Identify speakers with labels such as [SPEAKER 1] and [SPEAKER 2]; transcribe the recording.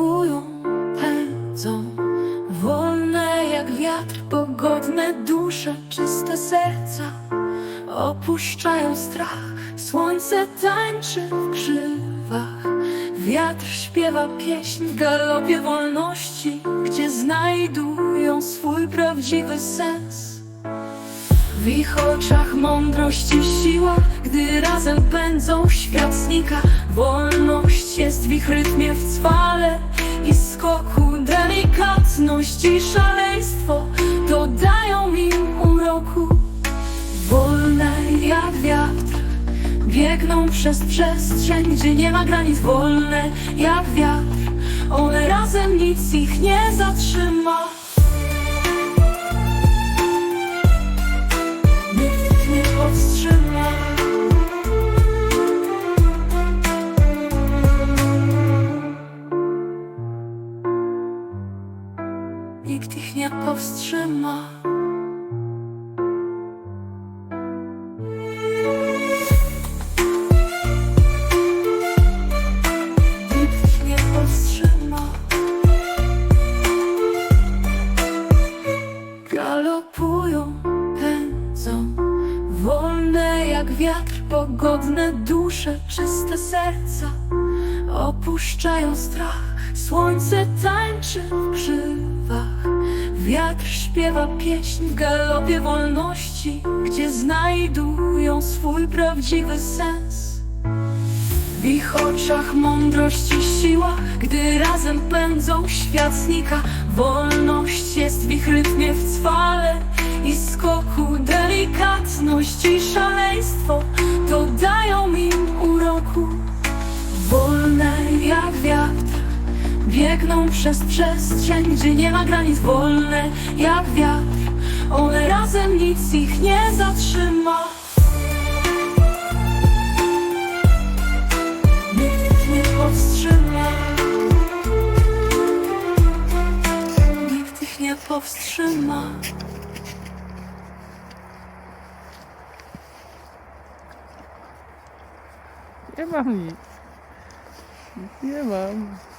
[SPEAKER 1] smakują, pędzą. Wolne jak wiatr, pogodne dusze, czyste serca. Opuszczają strach, słońce tańczy w krzywach Wiatr śpiewa pieśń w galopie wolności Gdzie znajdują swój prawdziwy sens. W ich oczach mądrość i siła, gdy razem pędzą świat znika. Wolność jest w ich rytmie w cwale i skoku, delikatność i szaleństwo dodają im uroku. Wolne jak wiatr, biegną przez przestrzeń, gdzie nie ma granic. Wolne jak wiatr, one razem nic ich nie zatrzyma. Nikt ich nie powstrzyma. Nie powstrzyma. Galopują, pędzą Wolne jak wiatr, pogodne dusze, czyste serca Opuszczają strach, słońce tańczy w Wiatr śpiewa pieśń w galopie wolności Gdzie znajdują swój prawdziwy sens w ich oczach mądrość i siła, gdy razem pędzą, świat znika. Wolność jest w ich rytmie w cwale i skoku, delikatność i szaleństwo dodają im uroku. Wolne jak wiatr, biegną przez przestrzeń, gdzie nie ma granic. Wolne jak wiatr, one razem nic ich nie zatrzyma. Nikt nie powstrzyma. Nikt ich nie powstrzyma.
[SPEAKER 2] Nie mam nic. Nie mam.